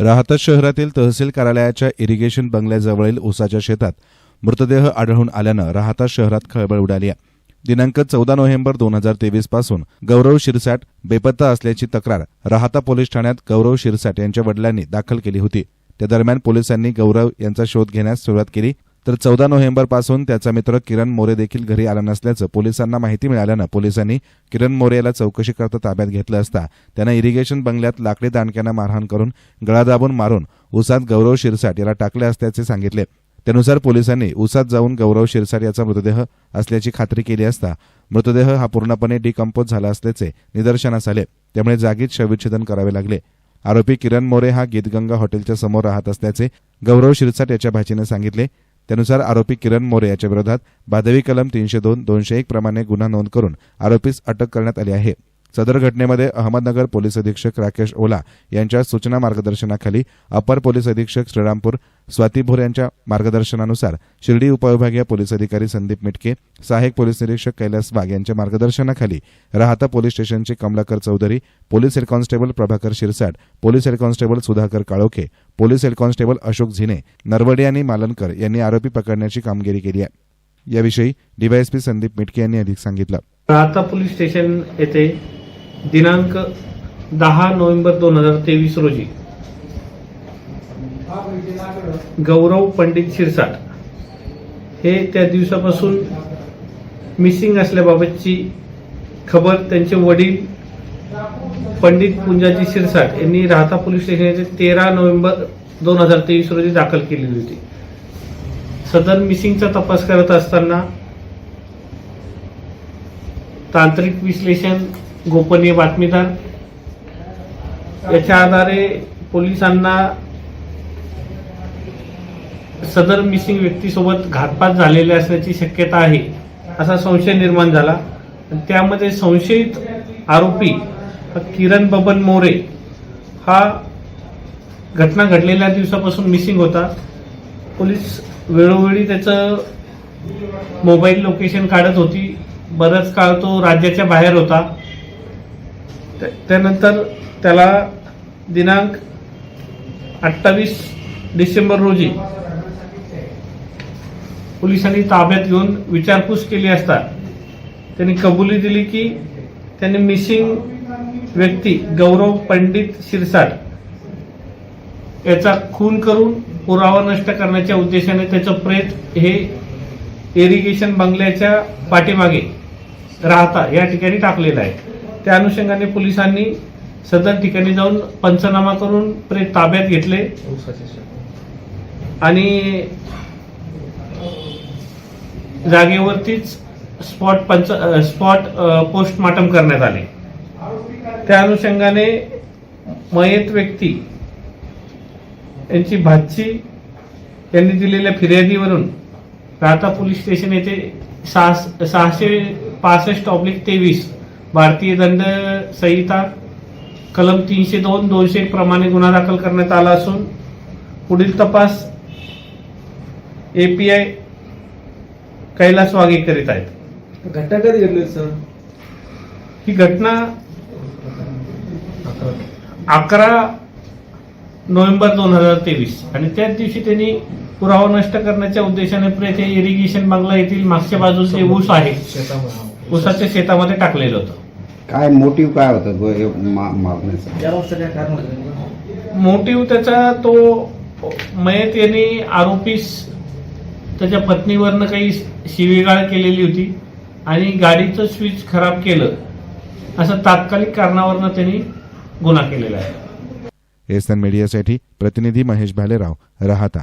राहता शहरातील तहसील कार्यालयाच्या इरिगेशन बंगल्याजवळील उसाच्या शेतात मृतदेह आढळून आल्यानं राहता शहरात खळबळ उडाली आहे. दिनांक चौदा नोव्हेंबर दोन हजार तेवीसपासून गौरव शिरसाट बेपत्ता असल्याची तक्रार राहता पोलीस ठाण्यात गौरव शिरसाट यांच्या वडिलांनी दाखल केली होती. त्या दरम्यान पोलिसांनी गौरव यांचा शोध घेण्यास सुरुवात केली. तर चौदा नोव्हेंबरपासून त्याचा मित्र किरण मोरे देखील घरी आला नसल्याचं पोलिसांना माहिती मिळाल्यानं पोलिसांनी किरण मोरे याला चौकशी करता ताब्यात घेतलं असता त्यानं इरिगेशन बंगल्यात लाकडी दांडक्यांना मारहाण करून गळा दाबून मारून उसात गौरव शिरसाट याला टाकले असल्याचे सांगितले. त्यानुसार पोलिसांनी उसात जाऊन गौरव शिरसाट याचा मृतदेह असल्याची खात्री केली असता मृतदेह हा पूर्णपणे डिकम्पोज झाला असल्याचे निदर्शनास आले. त्यामुळे जागीच शवविच्छेदन करावे लागले. आरोपी किरण मोरे हा गीतगंगा हॉटेलच्या समोर राहत असल्याचे गौरव शिरसाट याच्या भाचीने सांगितले. त्यानुसार आरोपी किरण मोरे याच्या विरोधात बाधवी कलम तीनशे दोन दोनशे एक प्रमाणे गुन्हा नोंद करून आरोपीस अटक करण्यात आली आहे. सदर घटनेमध्ये अहमदनगर पोलीस अधीक्षक राकेश ओला यांच्या सूचना मार्गदर्शनाखाली अपर पोलीस अधीक्षक श्रीरामपूर स्वाती भोर यांच्या मार्गदर्शनानुसार शिर्डी उपविभागीय पोलीस अधिकारी संदीप मिटके सहाय्यक पोलीस निरीक्षक कैलास वाघ यांच्या मार्गदर्शनाखाली राहता पोलीस स्टेशनचे Kamalakar Chaudhari police head constable Prabhakar Shirsat police head constable Sudhakar Kalokhe police head constable Ashok Zine Narwade आणि मालनकर यांनी आरोपी पकडण्याची कामगिरी केली आहे. याविषयी डीवायएसपी संदीप मिटके यांनी अधिक सांगितलं. राहता पोलीस स्टेशन येथे दिनांक दहा नोव्हेंबर दोन हजार तेवीस रोजी गौरव पंडित शिरसाट. हे त्या दिवसापासून मिसिंग असल्याबाबतची खबर त्यांचे वडील पंडित पुंजाजी शिरसाट यांनी राहता पोलीस स्टेशन येथे तेरा नोव्हेंबर दोन हजार तेवीस रोजी दाखल केलेली होती. सदर मिसिंगचा तपास करत असताना तांत्रिक विश्लेषण गोपनीय बातमीदार याच्या आधारे पोलिसांना सदर मिसिंग व्यक्तीसोबत घातपात झालेले असण्याची शक्यता आहे असा संशय निर्माण झाला. त्यामध्ये संशयित आरोपी किरण बबन मोरे हा घटना घडलेल्या दिवसापासून मिसिंग होता. पोलीस वेळोवेळी त्याचं मोबाईल लोकेशन काढत होती. बराच काळ तो राज्याच्या बाहेर होता. त्या- त्यानंतर त्याला दिनांक अठ्ठावीस डिसेंबर रोजी पोलिसांनी ताब्यात घेऊन विचारपूस केली असता त्यांनी कबुली दिली की त्यांनी मिसिंग व्यक्ती गौरव पंडित शिरसाट याचा खून करून पुरावा नष्ट करण्याच्या उद्देशाने त्याचं प्रेत हे इरिगेशन बंगल्याच्या पाठीमागे राहता या ठिकाणी टाकलेलं आहे. त्या अनुषंगाने पोलिसांनी सदर ठिकाणी जाऊन पंचनामा करून प्रेत ताब्यात घेतले. आणि जागेवरतीच स्पॉट पंच स्पॉट पोस्टमार्टम करण्यात आले. त्या अनुषंगाने मयत व्यक्ती यांची भाची यांनी दिलेल्या फिर्यादीवरून राहता पोलीस स्टेशन येथे सहा सहाशे पासष्ट ऑब्लिक तेवीस भारतीय दंड संहिता कलम तीनशे दोन दोनशे एक प्रमाणे गुन्हा दाखल करण्यात आला असून पुढील तपास एपीआय कैलास वाघे करीत आहेत. घटना कधी घडली सर? ही घटना अकरा नोव्हेंबर दोन हजार तेवीस. आणि त्याच दिवशी त्यांनी पुरावा नष्ट करण्याच्या उद्देशाने प्रेत हे इरिगेशन बंगला येथील मागच्या बाजूचे ऊस आहे. ऊसाच्या शेतामध्ये टाकलेलं होतं. काय मोटिव्ह काय हे होतं? मोटिव्ह त्याचा तो मयत यांनी आरोपीस त्याच्या पत्नीवरनं काही शिवीगाळ केलेली होती आणि गाडीचं स्विच खराब केलं असं तात्कालिक कारणावरनं त्यांनी गुन्हा केलेला आहे. एस एन मीडियासाठी प्रतिनिधी महेश भालेराव राहता.